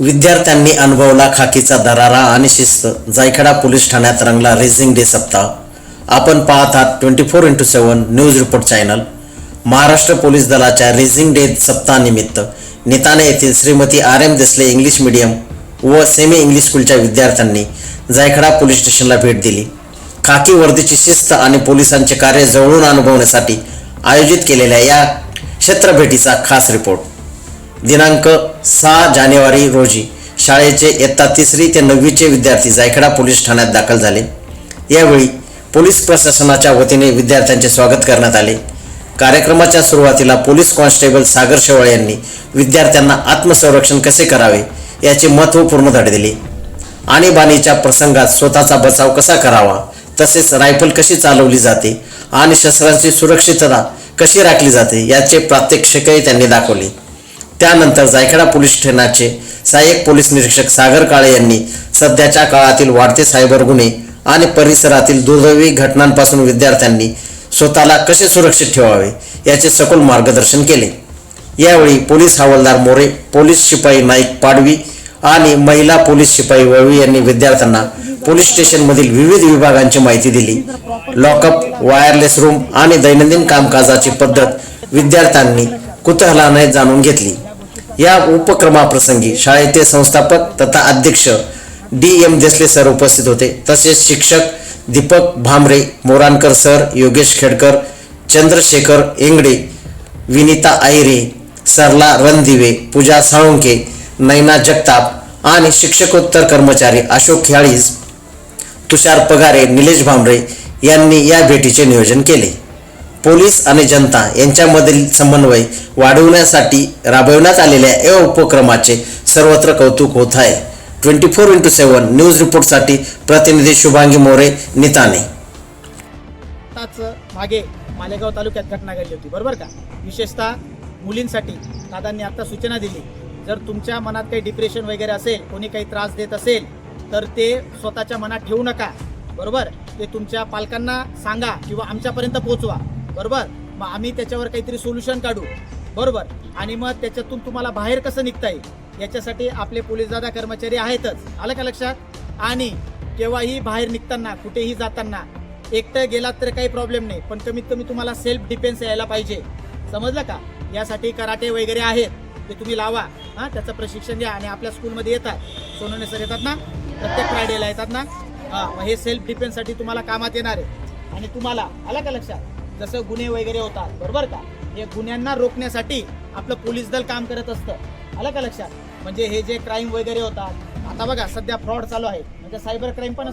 विद्यार्थ्यांनी अनुभवला खाकीचा दरारा आणि शिस्त. जायखेडा पोलीस ठाण्यात रंगला रेझिंग डे सप्ताह. आपण पाहत आहात twenty four into seven news report channel Maharashtra police दलाच्या रेझिंग डे सप्ताहानिमित्त निताने येथील Shrimati R M Desale English medium व सेमी इंग्लिश स्कूलच्या विद्यार्थ्यांनी जायखेडा पोलीस स्टेशनला भेट दिली. खाकी वर्दीची शिस्त आणि पोलिसांचे कार्य जवळून अनुभवण्यासाठी आयोजित केलेल्या या क्षेत्रभेटीचा खास रिपोर्ट दिनांक सहा जानेवारी रोजी शाळेचे इयत्ता तिसरी ते नववीचे विद्यार्थी जायखडा पोलीस ठाण्यात दाखल झाले. यावेळी पोलीस प्रशासनाच्या वतीने विद्यार्थ्यांचे स्वागत करण्यात आले. कार्यक्रमाच्या सुरुवातीला पोलीस कॉन्स्टेबल सागर शेवाळे यांनी विद्यार्थ्यांना आत्मसंरक्षण कसे करावे याचे महत्त्वपूर्ण धडे दिले. आणीबाणीच्या प्रसंगात स्वतःचा बचाव कसा करावा तसेच रायफल कशी चालवली जाते आणि शस्त्रांची सुरक्षितता कशी राखली जाते याचे प्रात्यक्षिकही त्यांनी दाखवले. त्यानंतर जायखेडा पोलीस ठाण्याचे सहाय्यक पोलीस निरीक्षक सागर काळे यांनी सध्याच्या काळातील वाढते सायबर गुन्हे आणि परिसरातील दुर्दैवी घटनांपासून विद्यार्थ्यांनी स्वतःला कसे सुरक्षित ठेवावे याचे सखोल मार्गदर्शन केले. यावेळी पोलीस हवालदार मोरे पोलीस शिपाई नाईक पाडवी आणि महिला पोलीस शिपाई वळवी यांनी विद्यार्थ्यांना पोलीस स्टेशनमधील विविध विभागांची माहिती दिली. लॉकअप वायरलेस रूम आणि दैनंदिन कामकाजाची पद्धत विद्यार्थ्यांनी कुतूहलाने जाणून घेतली. या उपक्रमाप्रसंगी शाळेचे संस्थापक तथा अध्यक्ष डी एम देसले सर उपस्थित होते. तसेच शिक्षक दीपक भामरे मोरानकर सर योगेश खेडकर चंद्रशेखर इंगडे विनिता आयरे सरला रणदिवे पूजा साळुंके नैना जगताप आणि शिक्षकोत्तर कर्मचारी अशोक खेळीज तुषार पगारे निलेश भांबरे यांनी या भेटीचे नियोजन केले. पोलीस आणि जनता यांच्यामधील समन्वय वाढवण्यासाठी राबवण्यात आलेल्या या उपक्रमाचे सर्वत्र कौतुक होत आहे. Twenty four into seven news रिपोर्टसाठी प्रतिनिधी शुभांगी मोरे निताने. आताच मागे मालेगाव तालुक्यात घटना घडली होती. बरोबर का? विशेषतः मुलींसाठी. दादांनी आता सूचना दिली. जर तुमच्या मनात काही डिप्रेशन वगैरे असेल कोणी काही त्रास देत असेल तर ते स्वतःच्या मनात ठेवू नका. बरोबर? ते तुमच्या पालकांना सांगा किंवा आमच्यापर्यंत पोहोचवा. बरोबर? मग आम्ही त्याच्यावर काहीतरी सोल्युशन काढू. बरोबर? आणि मग त्याच्यातून तुम्हाला बाहेर कसं निघता येईल? याच्यासाठी आपले पोलीस दादा कर्मचारी आहेतच. आलं का लक्षात? आणि केव्हाही बाहेर निघताना कुठेही जाताना एकटं गेलात तर काही प्रॉब्लेम नाही पण कमीत कमी तुम्हाला सेल्फ डिफेन्स यायला पाहिजे. समजलं का? यासाठी कराटे वगैरे आहेत. ते तुम्ही लावा. हां त्याचं प्रशिक्षण घ्या आणि आपल्या स्कूलमध्ये येतात. सोनवणे सर येतात ना? प्रत्येक फ्रायडेला येतात ना? हां मग हे सेल्फ डिफेन्ससाठी तुम्हाला कामात येणार आहे. आणि तुम्हाला आलं का लक्षात? जसं गुन्हे वगैरे होतात बरोबर का? हे गुन्ह्यांना रोखण्यासाठी आपलं पोलीस दल काम करत असतं. आलं का लक्षात? म्हणजे हे जे क्राईम वगैरे होतात आता बघा सध्या फ्रॉड चालू आहे. म्हणजे सायबर क्राईम पण